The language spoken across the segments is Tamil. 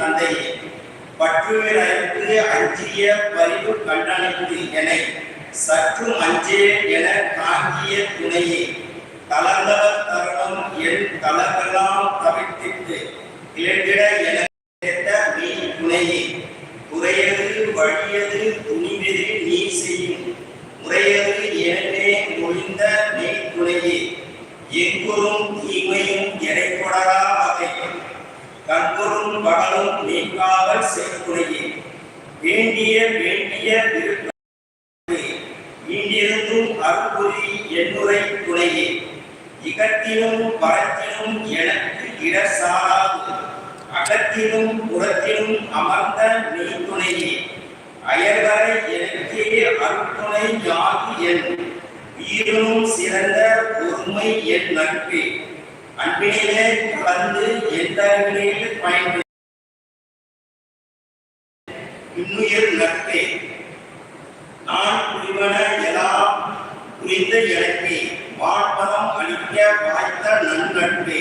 தந்தையே பற்றுவிரைக்கு அஞ்சிய பரிவு கண்டனைத்து என சற்று அஞ்சே என தாங்கிய துணையே. தளர்ந்தவர் தருணம் என் தளமெல்லாம் தவிர்த்திட்டு இழந்திட என நீ துணையே. குறையது வழியது துணிவெது நீ செய்யும் முறையது எனவே மொழிந்த நீ துணையே. எங்குறும் தீமையும் எடை கொடரா வகை பகலும் நீக்காமல் செய்துரையே வேண்டிய வேண்டிய விருப்பமே ஈண்டிருந்தும் அருள்புரி என்னுரை துணையே. இகத்திலும் பரத்திலும் எனக்கு இடர் சாராது. அகத்திலும் புறத்திலும் அமர்ந்த நீ துணையே. அயர்வரை எனக்கே அருட்துணை யாது என். உயிரினும் சிறந்த ஒருமை என் நட்பே. அன்பினிலே கலந்து எந்தவிலே பயன்படுத்த இன்னுயிர் நட்பே. நான் புரிவன எல்லாம் புரிந்த இழப்பே வாட்பதம் அளிக்க வாய்த்த நன்னட்பே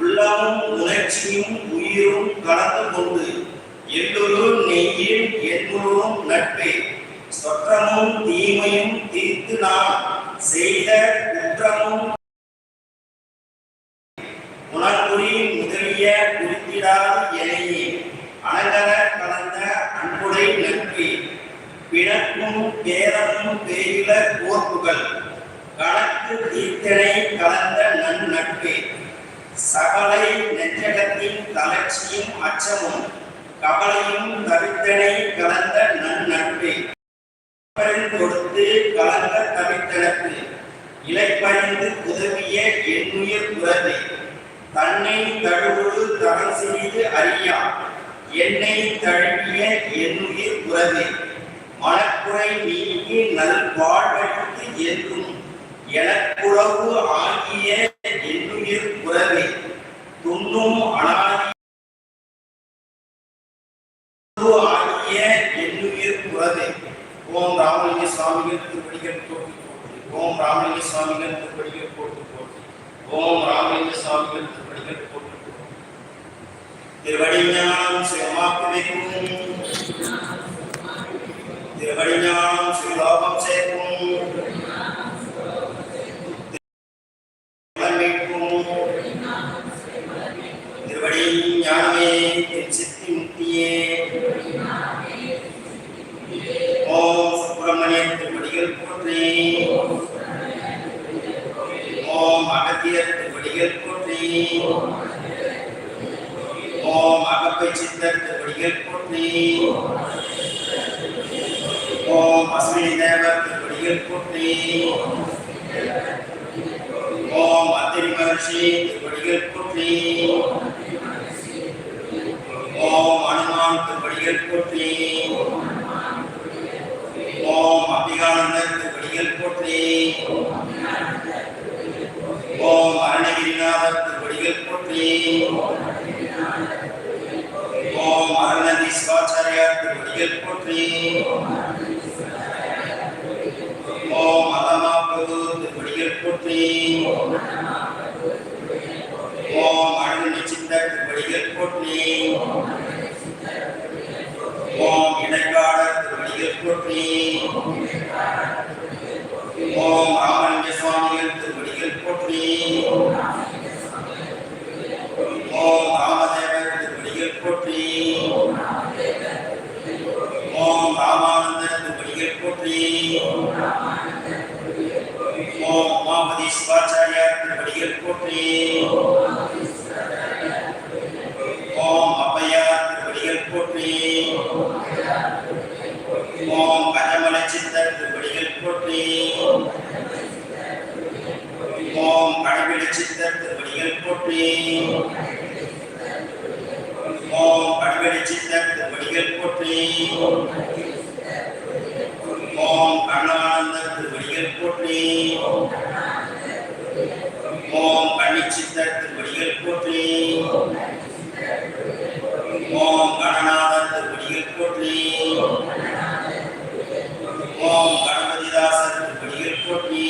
உள்ளமும் உணர்ச்சியும் உயிரும் கலந்து கொண்டு எல்லோரும் நெய்யில் எல்லோரும் நட்பே. சொற்றமும் தீமையும் தீர்த்து நான் செய்த குற்றமும் உணர்புரி முதலிய குறிப்பிடாது எனையே. அனங்கர கலந்த அன்புடை நட்பே. பிணக்கும் பேரமும் பேரில கோர்ப்புகள். கணக்கு தீர்த்தனை கலந்த நன்னட்பே சகலை நெஞ்சகத்தின் தளர்ச்சியும் அச்சமும் கவலையும் கவித்தனை கலந்த நன்னட்பே கொடுத்து கலந்த கவித்தனக்கு இலைப்பறிந்து உதவிய எண்ணுயிர் உறவை தன்னை தழுவுடு தரம் செய்து அறியா. என்னை தழுவிய என்னுயிர் உறவே. மனக்குறை நீங்கி நல் வாழ்வழித்து என்றும் எனக்குறவு ஆகிய என்னுயிர் உறவே. துண்ணும் அனாதி ஆகிய என்னுயிர் உறவே. ஓம் ராமலிங்க சுவாமிகள் திருப்படிகள் ஓம் ராமலிங்க சுவாமிகள் திருப்படிகள் ஓம் ராமலிங்க சுவாமிகள் திருப்படிகள் போட்டு போட்டு திருவடிஞானம் சிவமாக்குவிக்கும் திருவடிஞானம் சிவலோகம் சேர்க்கும் மகர்ஷி திருவடிகள் போற்றி ஓம் அனுமான் திருவடிகள் போற்றி ஓம் அம்பிகானந்தர் திருவடிகள் போற்றி ஓம் அருணகிரிநாதர் திருவடிகள் போற்றி ஓம் அருணதி சிவாச்சாரியார் திருவடிகள் போற்றி ஓம் அதமா பிரபு திருவடிகள் போற்றி ஓம் அருண் சித்தர் திருவடிகள் போற்றி. ஓம் இடைக்காடர் திருவடிகள் போற்றி. ஓம் ராமலிங்க சுவாமிகள் திருவடிகள் போற்றி. ஓம் போற்றி. ஓம் கணபதிதாசர் திருவடிகள் போற்றி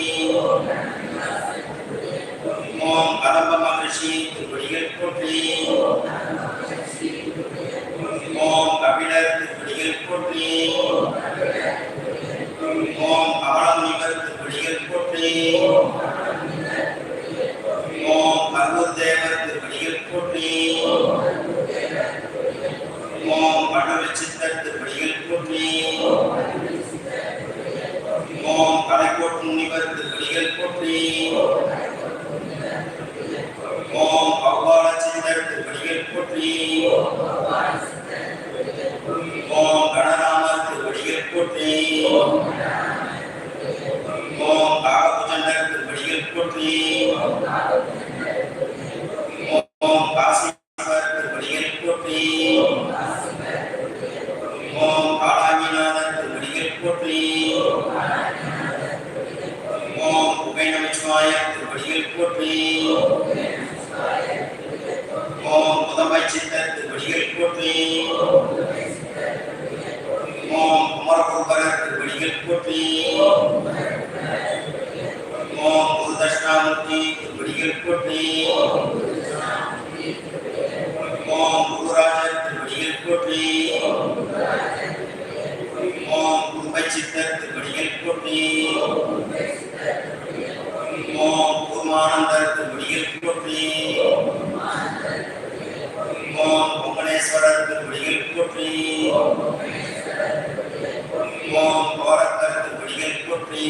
ஓம் கதம்ப மகர்ஷி திருவடிகள் போற்றி ஓம் காகபுஜண்டர் திருவடிகள் போற்றி ஓம் குருமானந்தர் திருவடிகள் போற்றி ஓம் பொங்கனேஸ்வரர் திருவடிகள் போற்றி ஓம் கோரக்கர் திருவடிகள் போற்றி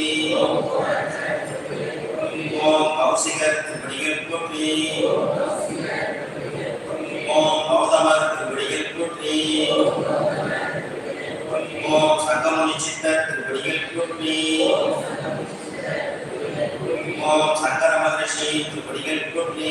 ஓம் கௌசிகர் திருவடிகள் போற்றி ஓம் கௌதமர் திருவடிகள் போற்றி ஓம் சங்கமுனி சித்தர் திருவடிகள் போற்றி ஓம் சங்கர மகரிஷி திருவடிகள் போற்றி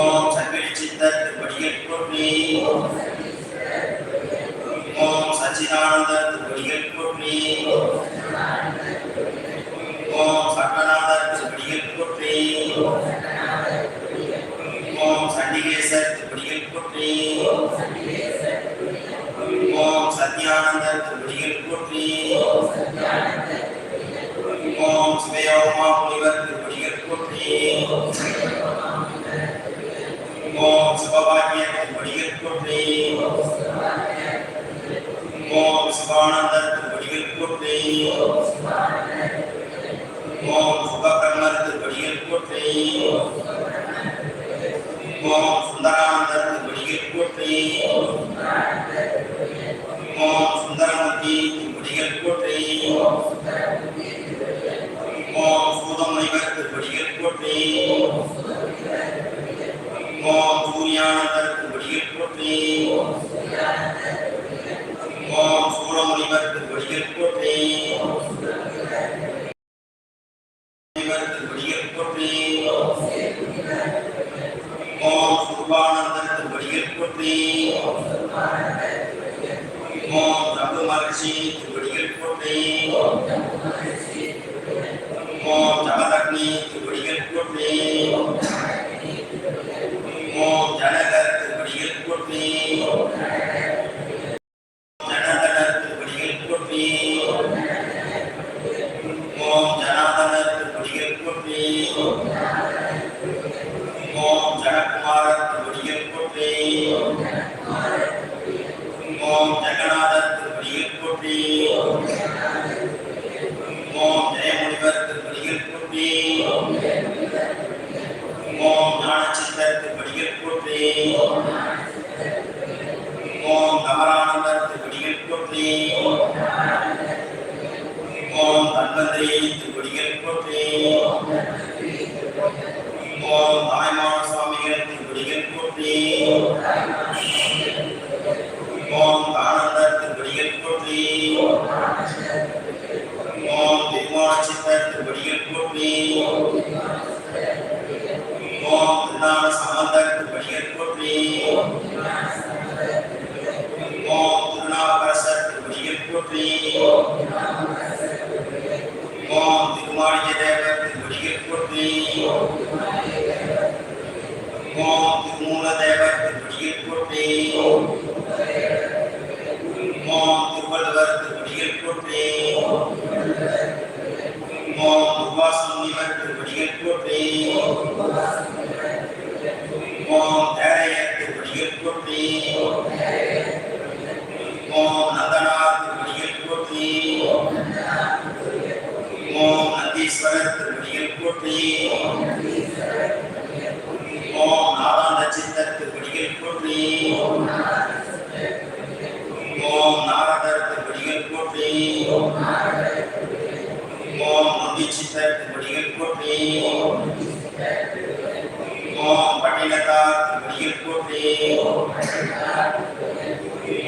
ஓம் சங்கரி சித்தர் திருவடிகள் போற்றி ஓம் சச்சிதானந்தர் திருவடிகள் போற்றி ஓம் சட்டநாதர் திருவடிகள் போற்றி ஓம் சண்டிகேசர் திருவடிகள் போற்றி ஓம் சத்யானந்தர் திருவடிகள் போற்றி ஓம் சிவயோகமா முனிவர் திருவடிகள் போற்றி ஓம் சிவபாக்கிய திருவடிகள் போற்றி ஓம் சிவானந்தர் திருவடிகள் போற்றி ஓம் சுபபிரம்மர் திருவடிகள் போற்றி ஓம் சுந்தரானந்தர் திருவடிகள் போற்றி ஓம் சுந்தரமூர்த்தி திருவடிகள் போற்றி ஓம் சூதமுனிவர் திருவடிகள் போற்றி ஓம் சூரியானந்தர் திருவடிகள் போற்றி ஓம் சூரமுனிவர் திருவடிகள் போற்றி முனிவர் திருவடிகள் போற்றி ஓம் சுர்பானந்தர் திருவடிகள் போற்றி ஓம் ரகு மகர்ஷி திருவடிகள் போற்றி ஓம் ஜமதக்னி திருவடிகள் போற்றி ஓம் ஜனகர் திருவடிகள் போற்றி ஜனதனர் திருவடிகள் போற்றி ஓம் ஜனாதனர் திருவடிகள் போற்றி ஓம் ஜனகுமாரர் திருவடிகள் போற்றி ஓம் ஜெகநாதர் திருவடிகள் போற்றி ஓம் ஜெயமுனிவர் திருவடிகள் போற்றி ஓம் ஞானச்சித்தர் திருவடிகள் போற்றி ஓம் கமலானந்தர் திருவடிகள் போற்றி ஓம் தன்வந்திரி திருவடிகள் போற்றி ஓம் தாய்மான சுவாமிகள் திருவடிகள் போற்றி ஓம் ஆனந்தர் திருவடிகள் போற்றி ஓம் திருமான சித்தர் திருவடிகள் போற்றி ஓம் திருநான சம்பந்தர் திருவடிகள் போற்றி ஓம் திருநாவுக்கரசர் திருவடிகள் போற்றி ஓம் திருமாளிகை தேவர் திருவடிகள் போற்றி ஓம் திருமூல தேவர் திருவடிகள் போற்றி ஓம் திருவள்ளுவர் திருவடிகள் போற்றி ஓம் துர்வாச முனிவர் போற்றி ஓம் தேரையர் போற்றி ஓம் நந்தனார் போற்றி ஓம் நந்தீஸ்வரர் போற்றி ஓம் நாராயண சித்தர் போற்றி ஓம் நாரதர் போற்றி. ஓம் நந்தி சித்தர் திருவடிகள் போற்றி ஓம் பட்டினத்தார் திருவடிகள் திருப்படியில் போற்றி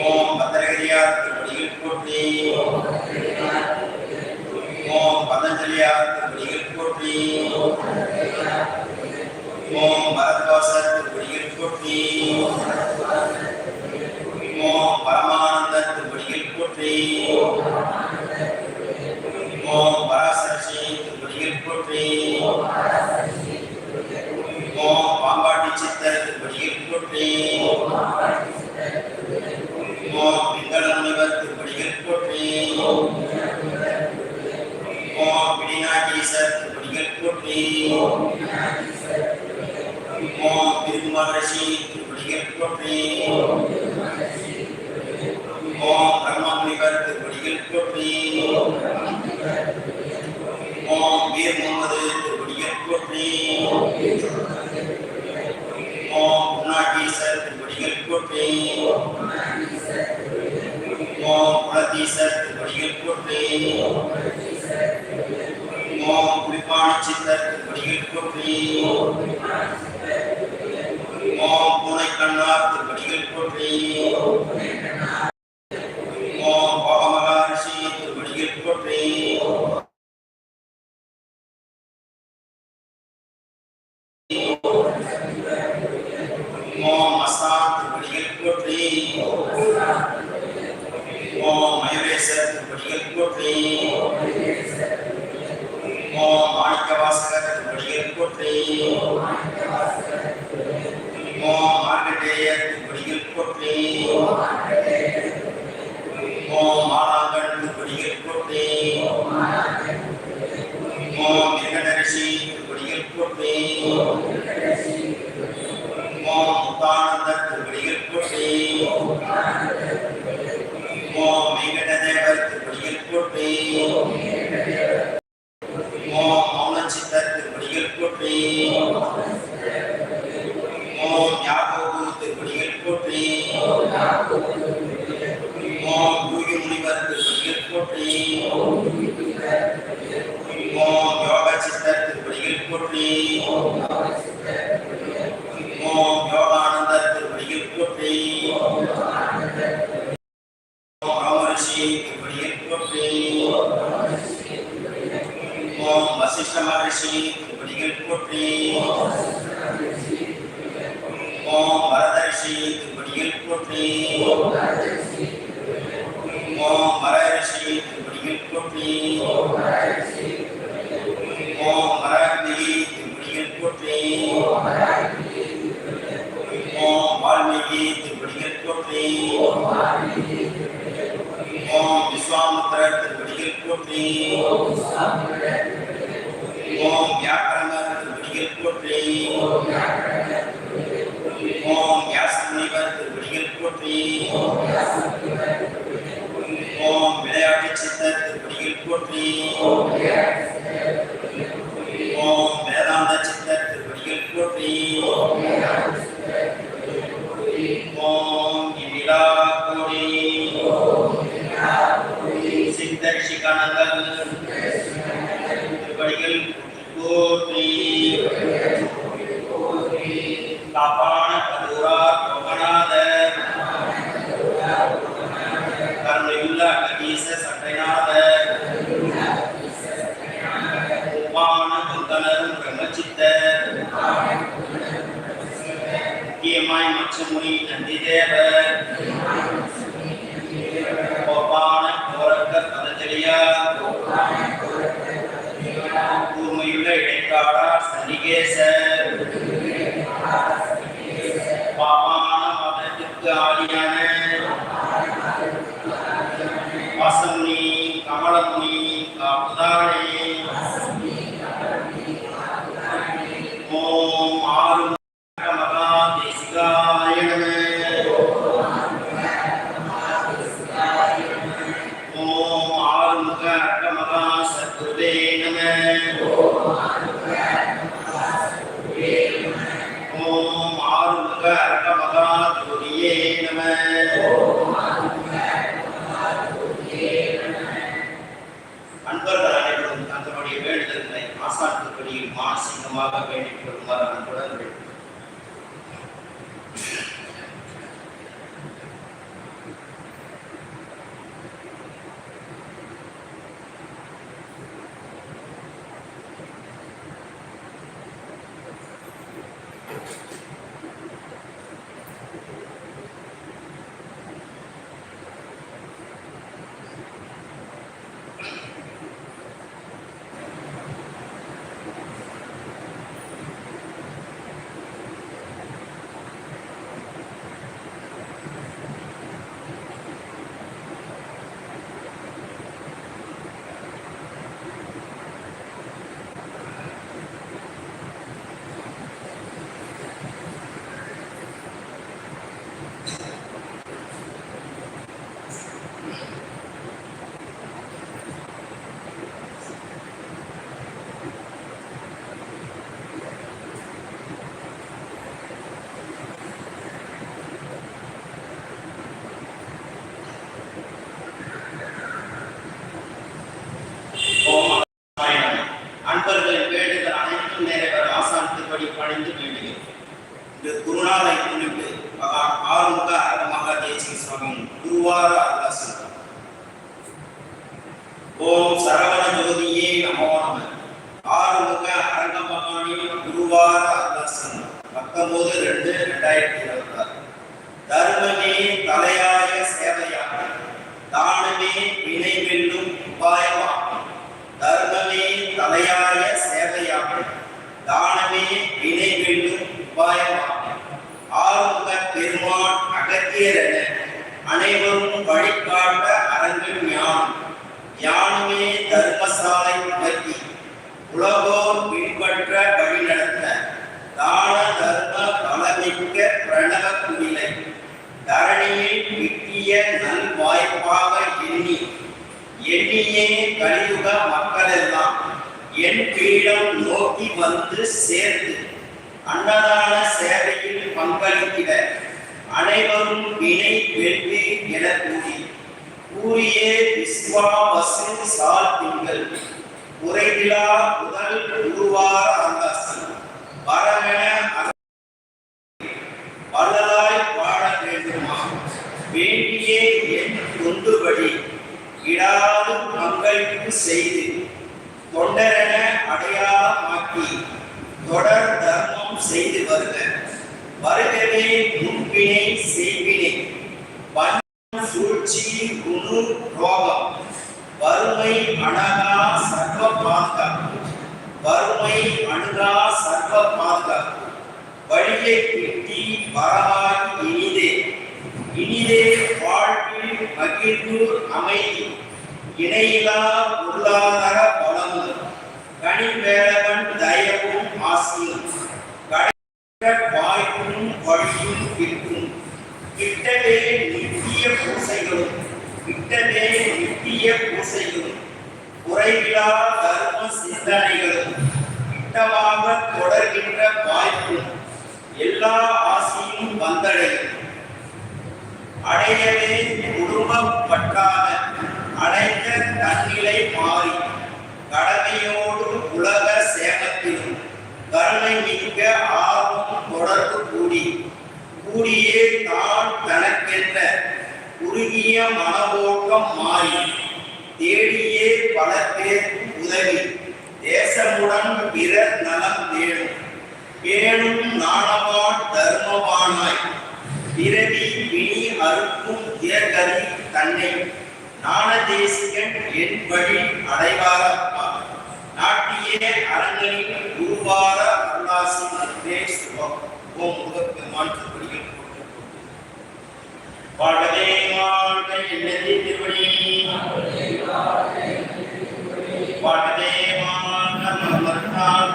ஓம் பத்திரகிரியார் திருப்படியில் போற்றி ஓம் பதஞ்சலியார் திருப்படியில் போற்றி ஓம் பரத்வாசர் திருப்படியில் போற்றி ஓம் பரமானந்த போற்றி ஓம் பராசரசி போற்றி ஓம் பாம்பாட்டி சித்தர் திருப்படியில் போற்றி ஓம் பிங்கள முனிவர் திருப்படியில் போற்றி ஓம் பிடிநாகீசர் திருப்படியில் போற்றி ஓம் திருமகரிஷி திருப்படியில் போற்றி ஓம் பிரம்ம முனிவர் திருப்படியில் போற்றி ஓம் வீர் முகமது திருப்படியில் போற்றி. ஓம் குணாகீசர் திருப்படியில் போற்றி. ஓம் குலதீசர் திருப்படியில் போற்றி. ஓம் குளிப்பாணி சித்தர் திருப்படியில் போற்றி. ஓம் பூனை கண்ணார் திருப்படியில் போற்றி. ஓம் அஸ்தான் திருப்படியில் போற்றி. ஓம் மயூரேசர் திருப்படியில் போற்றி. ஓம் மாணிக்கவாசகர் திருப்படியில் போற்றி. ஓம் மார்க்கண்டேயர் திருப்படியில் போற்றி. ஓம் மாலாங்கன் திருப்படியில் போற்றி. ஓம் வெங்கடரிஷி திருப்படியில் போற்றி ஓம் முத்தானந்தர் திருப்படியில் போற்றி ஓம் வெங்கடதேவர் திருப்படியில் போற்றி ஓம் மௌனச்சித்தர் திருப்படியில் போற்றி ஓம் யாகோபு திருப்படியில் போற்றி ஓம் யூகி முனிவர் திருப்படியில் போற்றி ஓம் யோக சித்தர் திருப்படியில் போற்றி ஓம் விஸ்வாமித்திரர் திருப்படியில் போற்றி ஓம் வியாக்கரமர் திருப்படியில் போற்றி ஓம் வியாசமுனிவர் திருப்படியில் போற்றி ஓம் விளையாட்டு சித்தர் திருப்படியில் போற்றி ஓம் வேதாந்த சித்தர் திருப்படியில் போற்றி ஓம் இனிலா சித்தர் சிகணங்கள் திருப்படியில் போற்றி காப்பான கதூரா கோகநாதர் கருணையுள்ள அகதீச சட்டைநாதர் உப்பான குந்தனரும் பிரம்மச்சித்தர் முக்கியமாய் மச்சமுனி பதஞ்சலியார் கூர்மையுள்ள இடைக்காடா சன்னிகேசர் பாபான மதத்திற்கு ஆதியான Oh, ஆறுமுக அரங்கமாக தேசிய சுவாமி குருவார அருளாசனம் ஓம் சரவண ஜோதியே நமோ நம. ஆறுமுக அரங்கமகாணி குருவார அருளாசனம் பத்தொன்பது ரெண்டு ரெண்டாயிரத்தி இருபத்தி ஆறு தர்மமே தலையாய சேவையாக. தானமே வினை வெல்லும் உபாயமாகும் தர்மமே தலையாய சேவையாக. தானமே வினை வெல்லும் உபாயமாகும் ஆறுமுக பெருமான் அகத்தியர் என அனைவரும் வழிகாட்ட அரங்கில் ஞானம் யானுமே தர்மசாலை உலகி உலகோர் பின்பற்ற வழிநடத்த. தான தர்ம பலமிக்க பிரணவ குடிலை. தரணியில் கிட்டிய நல் வாய்ப்பாக எண்ணி எண்ணியே கலியுக மக்களெல்லாம் என் பீடம் நோக்கி வந்து சேர்ந்து அன்னதான சேவையில் பங்களிக்கிற அனைவரும் இணை வெற்றி என கூறி கூறிய விஸ்வாவசு சாத்திங்கள் உரைவிழா முதல் குருவார அந்தாசி வரமென வள்ளலாய் வாழ வேண்டுமா? வேண்டிய என் தொண்டுபடி இடாது பங்களிப்பு செய்து தொண்டரென அடையாளமாக்கி தொடர் தர்மம் செய்து வருக. வருகவே முன்பினை செய்வினை. வன் சூழ்ச்சி குணு ரோகம் வறுமை அணகா சர்வ பாதுகாப்பு வறுமை அணுகா சர்வ பாதுகாப்பு வழியை கிட்டி வரவாய் இனிதே. இனிதே வாழ்வில் மகிழ்வு அமைதி. இணையிலா பொருளாதார பலமும் கனிவேலவன் தயம். ஆசியும் வாய்ப்பும் வழியும் இருக்கும். கிட்டவே நித்திய பூசைகளும் கிட்டவே நித்திய பூசைகளும் குறைவிலா தர்ம சிந்தனைகளும் கிட்டமாக தொடர்கின்ற வாய்ப்பும் எல்லா ஆசையும் வந்தடையும். அடையவே குடும்பப்பட்டான அடைந்த தன்னிலை மாறி கடமையோடு உலக கூடியே தான் தனக்கென்ற குறுகிய மனவோக்கம் மாறி தேடியே பல பேருக்கு உதவி தேசமுடன் பிறர் நலம் தேடும். பேணும் நாணவான் தர்மவானாய் பிறவி வினி அறுக்கும் திறகரி தன்னை ஞானதேசிகன் என் வழி அடைவாரப்பா. நாட்டிய அரங்கனின் குருவார அருளாசி நன்றே சுபம் ஓம் முகப்பெருமான். திருவடிகள் வாழ்கவே வாழ்க என்னதி திருவடி வாழ்கவே வாழ்க மலர்த்தால்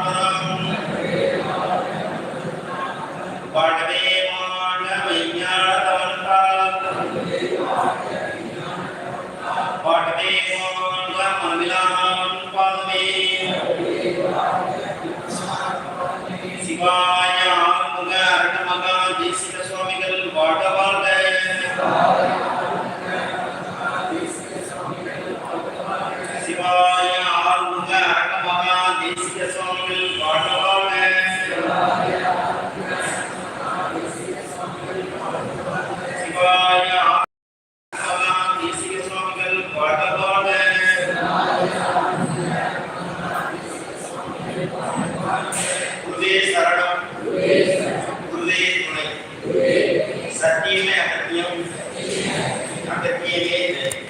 தீமை அகத்தியம். அகத்தியமே இல்லை